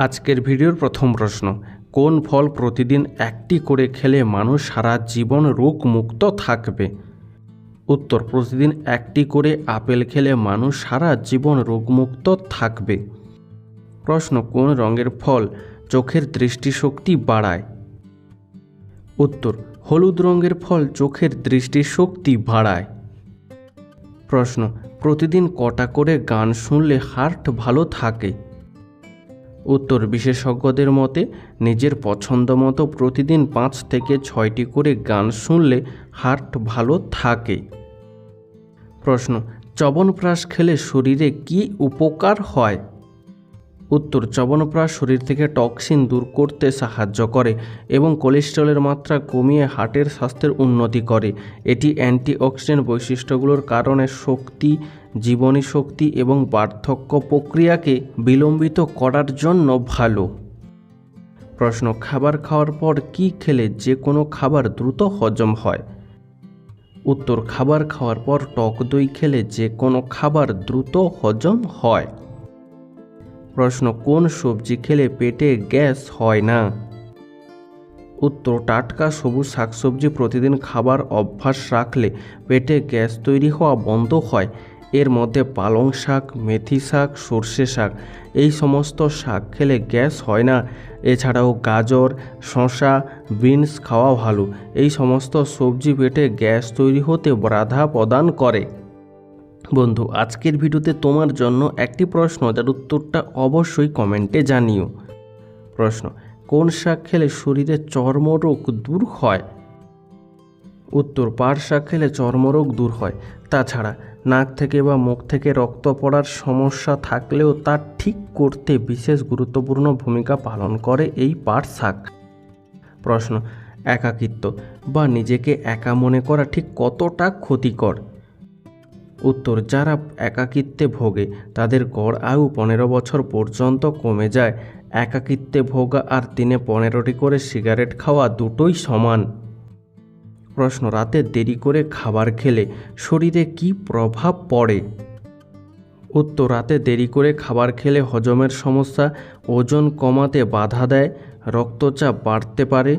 আজকের ভিডিওর প্রথম প্রশ্ন, কোন ফল প্রতিদিন একটি করে খেলে মানুষ সারা জীবন রোগমুক্ত থাকবে? উত্তর, প্রতিদিন একটি করে আপেল খেলে মানুষ সারা জীবন রোগমুক্ত থাকবে। প্রশ্ন, কোন রঙের ফল চোখের দৃষ্টিশক্তি বাড়ায়? উত্তর, হলুদ রঙের ফল চোখের দৃষ্টিশক্তি বাড়ায়। প্রশ্ন, প্রতিদিন কটা করে গান শুনলে হার্ট ভালো থাকে? উত্তর বিশেষজ্ঞদের মতে, নিজের পছন্দ মতো প্রতিদিন পাঁচ থেকে ছয়টি করে গান শুনলে হার্ট ভালো থাকে। প্রশ্ন চবনপ্রাশ খেলে শরীরে কি উপকার হয়? উত্তর চবনপ্রাশ শরীর থেকে টক্সিন দূর করতে সাহায্য করে এবং কোলেস্টেরলের মাত্রা কমিয়ে হার্টের স্বাস্থ্যের উন্নতি করে। এটি অ্যান্টিঅক্সিডেন্ট বৈশিষ্ট্যগুলোর কারণে শক্তি জীবনী শক্তি এবং বার্ধক্য প্রক্রিয়াকে বিলম্বিত করার জন্য ভালো। প্রশ্ন, খাবার খাওয়ার পর কি খেলে যে কোনো খাবার দ্রুত হজম হয়? উত্তর, খাবার খাওয়ার পর টক দই খেলে যে কোনো খাবার দ্রুত হজম হয়। প্রশ্ন, কোন সবজি খেলে পেটে গ্যাস হয় না? উত্তর, টাটকা সবুজ শাকসবজি প্রতিদিন খাবার অভ্যাস রাখলে পেটে গ্যাস তৈরি হওয়া বন্ধ হয়। এর মধ্যে পালং শাক, মেথি শাক, সর্ষে শাক, এই সমস্ত শাক খেলে গ্যাস হয় না। এছাড়াও গাজর শশা বিনস খাওয়া ভালো। এই সমস্ত সবজি পেটে গ্যাস তৈরি হতে বাধা প্রদান করে। বন্ধু, আজকের ভিডিওতে তোমার জন্য একটি প্রশ্ন, যার উত্তরটা অবশ্যই কমেন্টে জানিও। প্রশ্ন, কোন শাক খেলে শরীরে চর্মরোগ দূর হয়? উত্তর, পাট শাক খেলে চর্মরোগ দূর হয়। তাছাড়া নাক থেকে বা মুখ থেকে রক্ত পড়ার সমস্যা থাকলেও তা ঠিক করতে বিশেষ গুরুত্বপূর্ণ ভূমিকা পালন করে এই পাট শাক। প্রশ্ন, একাকিত্ব বা নিজেকে একা মনে করা ঠিক কতটা ক্ষতিকর? উত্তর, যারা একাকিত্বে ভোগে, তাদের গড় আয়ু পনেরো বছর পর্যন্ত কমে যায়। একাকিত্বে ভোগা আর দিনে পনেরোটি করে সিগারেট খাওয়া দুটোই সমান। প্রশ্ন, রাতে দেরি করে খাবার খেলে শরীরে কি প্রভাব পড়ে? উত্তর, রাতে দেরি করে খাবার খেলে হজমের সমস্যা ওজন কমাতে বাধা দেয়, রক্তচাপ বাড়তে পারে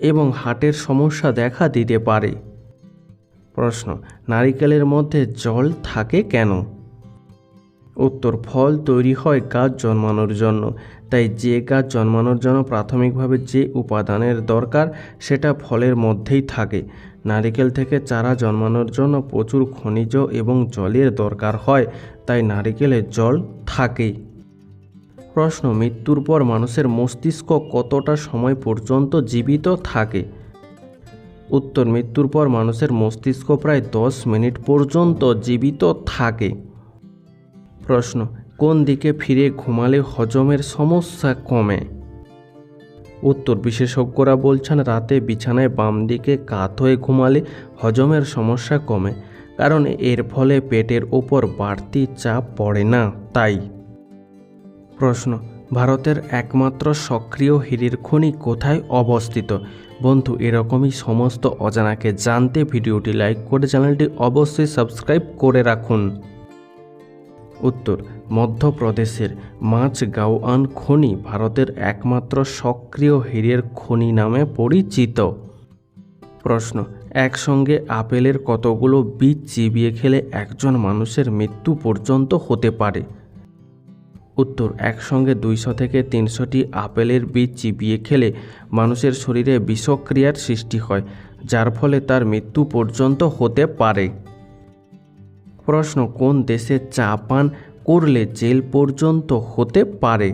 এবং হার্টের সমস্যা দেখা দিতে পারে। প্রশ্ন, নারিকেলের মধ্যে জল থাকে কেন? উত্তর ফল তৈরি হয় গাছ জন্মানোর জন্য। তাই যে গাছ জন্মানোর জন্য প্রাথমিকভাবে যে উপাদানের দরকার, সেটা ফলের মধ্যেই থাকে। নারিকেল থেকে চারা জন্মানোর জন্য প্রচুর খনিজ এবং জলের দরকার হয়, তাই নারিকেলে জল থাকে। প্রশ্ন, মৃত্যুর পর মানুষের মস্তিষ্ক কতটা সময় পর্যন্ত জীবিত থাকে? উত্তর, মৃত্যুর পর মানুষের মস্তিষ্ক প্রায় দশ মিনিট পর্যন্ত জীবিত থাকে। প্রশ্ন, কোন দিকে ফিরে ঘুমালে হজমের সমস্যা কমে? উত্তর, বিশেষজ্ঞরা বলছেন রাতে বিছানায় বাম দিকে কাত হয়ে ঘুমালে হজমের সমস্যা কমে, কারণ এর ফলে পেটের ওপর বাড়তি চাপ পড়ে না, তাই। প্রশ্ন, ভারতের একমাত্র সক্রিয় হিরের খনি কোথায় অবস্থিত? বন্ধু, এরকমই সমস্ত অজানাকে জানতে ভিডিওটি লাইক করে চ্যানেলটি অবশ্যই সাবস্ক্রাইব করে রাখুন। উত্তর, মধ্যপ্রদেশের মাঝগাঁওয়ান খনি ভারতের একমাত্র সক্রিয় হীরের খনি নামে পরিচিত। প্রশ্ন, একসঙ্গে আপেলের কতগুলো বীজ চিবিয়ে খেলে একজন মানুষের মৃত্যু পর্যন্ত হতে পারে? উত্তর, একসঙ্গে দুইশো থেকে তিনশোটি আপেলের বীজ চিবিয়ে খেলে মানুষের শরীরে বিষক্রিয়ার সৃষ্টি হয়, যার ফলে তার মৃত্যু পর্যন্ত হতে পারে। প্রশ্ন, কোন দেশে চা পান করলে জেল পর্যন্ত হতে পারে?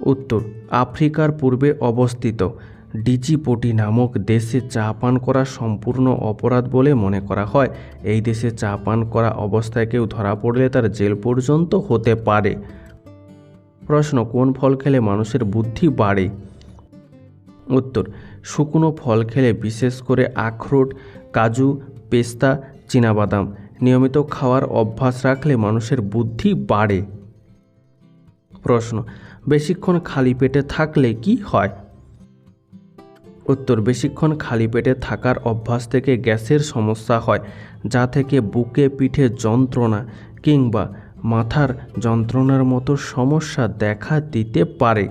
উত্তর, আফ্রিকার পূর্বে অবস্থিত। ডিজিপোটি নামক দেশে চা পান করা সম্পূর্ণ অপরাধ বলে মনে করা হয়। এই দেশে চা পান করা অবস্থায় কেউ ধরা পড়লে তার জেল পর্যন্ত হতে পারে। প্রশ্ন, কোন ফল খেলে মানুষের বুদ্ধি বাড়ে? উত্তর, শুকনো ফল খেলে বিশেষ করে আখরোট, কাজু, পেস্তা, চীনাবাদাম। নিয়মিত খাওয়ার অভ্যাস রাখলে মানুষের বুদ্ধি বাড়ে। প্রশ্ন, বেশিক্ষণ খালি পেটে থাকলে কি হয়? উত্তর, বেশিক্ষণ খালি পেটে থাকার অভ্যাস থেকে গ্যাসের সমস্যা হয়, যা থেকে বুকে পিঠে যন্ত্রণা কিংবা মাথার যন্ত্রণার মতো সমস্যা দেখা দিতে পারে।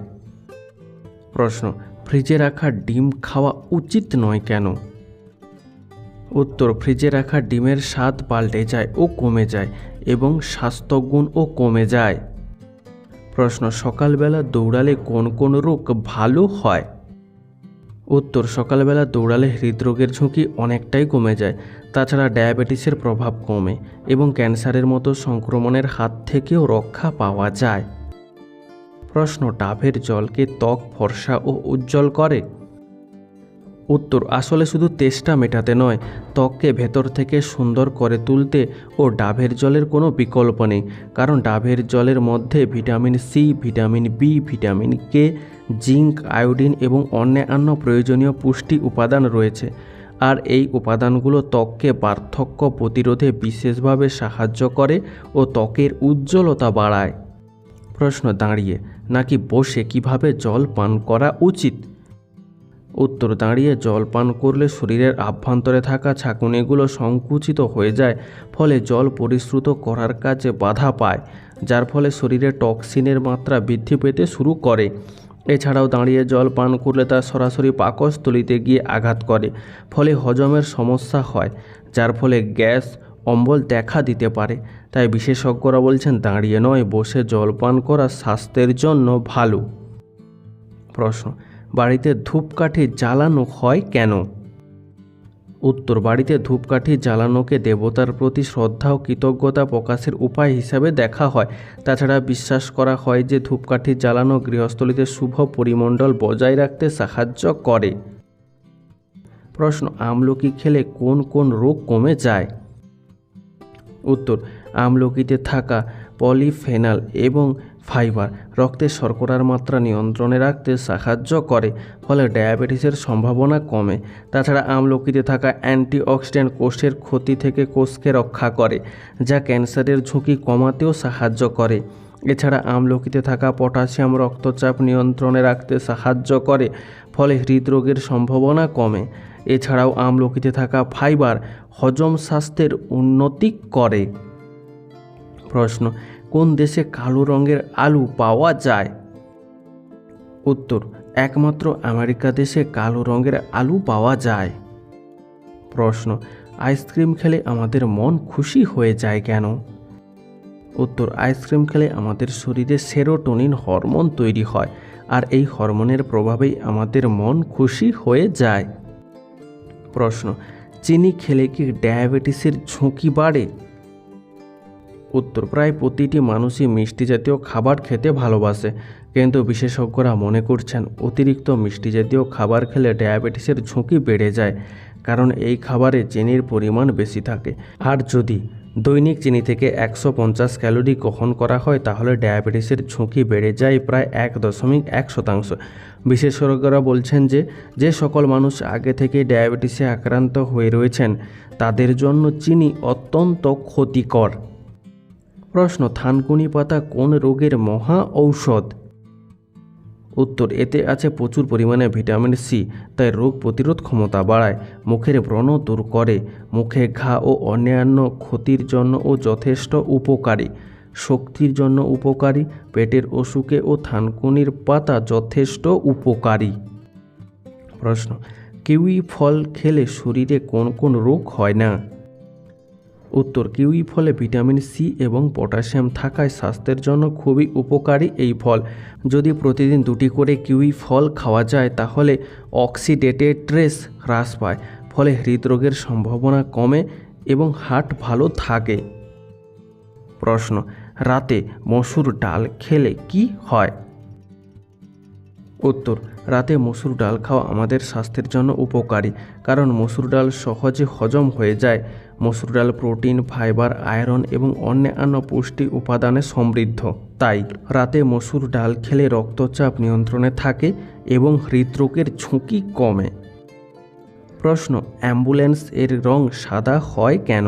প্রশ্ন, ফ্রিজে রাখা ডিম খাওয়া উচিত নয় কেন? উত্তর ফ্রিজে রাখা ডিমের স্বাদ পাল্টে যায় ও কমে যায় এবং স্বাস্থ্যগুণও কমে যায়। প্রশ্ন, সকালবেলা দৌড়ালে কোন কোন রোগ ভালো হয়? উত্তর, সকালবেলা দৌড়ালে হৃদরোগের ঝুঁকি অনেকটাই কমে যায়, তাছাড়া ডায়াবেটিসের প্রভাব কমে এবং ক্যান্সারের মতো সংক্রমণের হাত থেকেও রক্ষা পাওয়া যায়। প্রশ্ন, ডাবের জলকে ত্বক, ফর্সা ও উজ্জ্বল করে? উত্তর আসলে শুধু তেষ্টা মেটাতে নয়, ত্বককে ভেতর থেকে সুন্দর করে তুলতে ও ডাভের জলের কোনো বিকল্প নেই, কারণ ডাভের জলের মধ্যে vitamin C vitamin B vitamin K zinc, iodine এবং অন্যান্য প্রয়োজনীয় পুষ্টি উপাদান রয়েছে। আর এই উপাদানগুলো ত্বককে পার্থক্য প্রতিরোধে বিশেষভাবে সাহায্য করে ও ত্বকের উজ্জ্বলতা বাড়ায়। প্রশ্ন দাঁড়িয়ে, নাকি বসে কীভাবে জল পান করা উচিত? উত্তর দাঁড়িয়ে জল পান করলে শরীরের আভ্যন্তরে থাকা ছাঁকুনিগুলো সংকুচিত হয়ে যায়, ফলে জল পরিশ্রুত করার কাজে বাধা পায়, যার ফলে শরীরে টক্সিনের মাত্রা বৃদ্ধি পেতে শুরু করে। এছাড়াও দাঁড়িয়ে জল পান করলে তা সরাসরি পাকস্থলিতে গিয়ে আঘাত করে, ফলে হজমের সমস্যা হয়, যার ফলে গ্যাস, অম্বল দেখা দিতে পারে। তাই বিশেষজ্ঞরা বলছেন, দাঁড়িয়ে নয়, বসে জল পান করা স্বাস্থ্যের জন্য ভালো। প্রশ্ন বাড়িতে ধূপকাঠি জ্বালানো হয় কেন? উত্তর, বাড়িতে ধূপকাঠি জ্বালানোকে দেবতার প্রতি শ্রদ্ধা ও কৃতজ্ঞতা প্রকাশের উপায় হিসাবে দেখা হয়। তাছাড়া বিশ্বাস করা হয় যে ধূপকাঠি জ্বালানো গৃহস্থলীতে শুভ পরিমণ্ডল বজায় রাখতে সাহায্য করে। প্রশ্ন, আমলকি খেলে কোন কোন রোগ কমে যায়? উত্তর, আমলকিতে থাকা পলিফেনাল এবং ফাইবার রক্তে শর্করার মাত্রা নিয়ন্ত্রণে রাখতে সাহায্য করে, ফলে ডায়াবেটিসের সম্ভাবনা কমে। তাছাড়া আমলকিতে থাকা অ্যান্টিঅক্সিডেন্ট কোষের ক্ষতি থেকে কোষকে রক্ষা করে, যা ক্যান্সারের ঝুঁকি কমাতেও সাহায্য করে। এছাড়া আমলকিতে থাকা পটাশিয়াম রক্তচাপ নিয়ন্ত্রণে রাখতে সাহায্য করে, ফলে হৃদরোগের সম্ভাবনা কমে। এছাড়াও আমলকিতে থাকা ফাইবার হজম স্বাস্থ্যের উন্নতি করে। প্রশ্ন, কোন দেশে কালো রঙের আলু পাওয়া যায়? উত্তর, একমাত্র আমেরিকা দেশে কালো রঙের আলু পাওয়া যায়। প্রশ্ন, আইসক্রিম খেলে আমাদের মন খুশি হয়ে যায় কেন? উত্তর, আইসক্রিম খেলে আমাদের শরীরে সেরোটোনিন হরমোন তৈরি হয়, আর এই হরমোনের প্রভাবেই আমাদের মন খুশি হয়ে যায়। প্রশ্ন, চিনি খেলে কি ডায়াবেটিসের ঝুঁকি বাড়ে? উত্তর। প্রায় প্রতিটি মানুষই মিষ্টি জাতীয় খাবার খেতে ভালোবাসে, কিন্তু বিশেষজ্ঞরা মনে করছেন অতিরিক্ত মিষ্টি জাতীয় খাবার খেলে ডায়াবেটিসের ঝুঁকি বেড়ে যায়, কারণ এই খাবারে চিনির পরিমাণ বেশি থাকে। আর যদি দৈনিক চিনি থেকে একশো পঞ্চাশ ক্যালোরি গ্রহণ করা হয়, তাহলে ডায়াবেটিসের ঝুঁকি বেড়ে যায় প্রায় এক দশমিক এক শতাংশ। বিশেষজ্ঞরা বলছেন যে যে সকল মানুষ আগে থেকে ডায়াবেটিসে আক্রান্ত হয়ে রয়েছেন, তাদের জন্য চিনি অত্যন্ত ক্ষতিকর। প্রশ্ন, থানকুনি পাতা কোন রোগের মহা ঔষধ? উত্তর, এতে আছে প্রচুর পরিমাণে ভিটামিন সি তাই রোগ প্রতিরোধ ক্ষমতা বাড়ায়, মুখের ব্রণ দূর করে, মুখে ঘা ও অন্যান্য ক্ষতির জন্য ও যথেষ্ট উপকারী, শক্তির জন্য উপকারী, পেটের অসুখে ও থানকুনির পাতা যথেষ্ট উপকারী। প্রশ্ন, কিউই ফল খেলে শরীরে কোন কোন রোগ হয় না? উত্তর, কিউই ফলে ভিটামিন সি এবং পটাশিয়াম থাকায় স্বাস্থ্যের জন্য খুবই উপকারী এই ফল। যদি প্রতিদিন দুটি করে কিউই ফল খাওয়া যায়, তাহলে অক্সিডেটেড ট্রেস হ্রাস পায়, ফলে হৃদরোগের সম্ভাবনা কমে এবং হার্ট ভালো থাকে। প্রশ্ন, রাতে মসুর ডাল খেলে কি হয়? উত্তর, রাতে মসুর ডাল খাওয়া আমাদের স্বাস্থ্যের জন্য উপকারী, কারণ মসুর ডাল সহজে হজম হয়ে যায়। মসুর ডাল প্রোটিন, ফাইবার, আয়রন এবং অন্যান্য পুষ্টি উপাদানে সমৃদ্ধ। তাই রাতে মসুর ডাল খেলে রক্তচাপ নিয়ন্ত্রণে থাকে এবং হৃদরোগের ঝুঁকি কমে। প্রশ্ন, অ্যাম্বুলেন্স এর রং সাদা হয় কেন?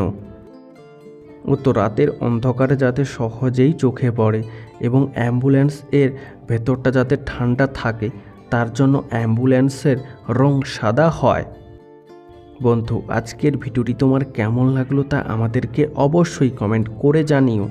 উত্তর রাতের অন্ধকারে যাতে সহজেই চোখে পড়ে এবং অ্যাম্বুলেন্স এর ভেতরটা যাতে ঠান্ডা থাকে, তার জন্য অ্যাম্বুলেন্সের রং সাদা হয়। বন্ধু, আজকের ভিডিওটি তোমার কেমন লাগল তা আমাদেরকে অবশ্যই কমেন্ট করে জানিও।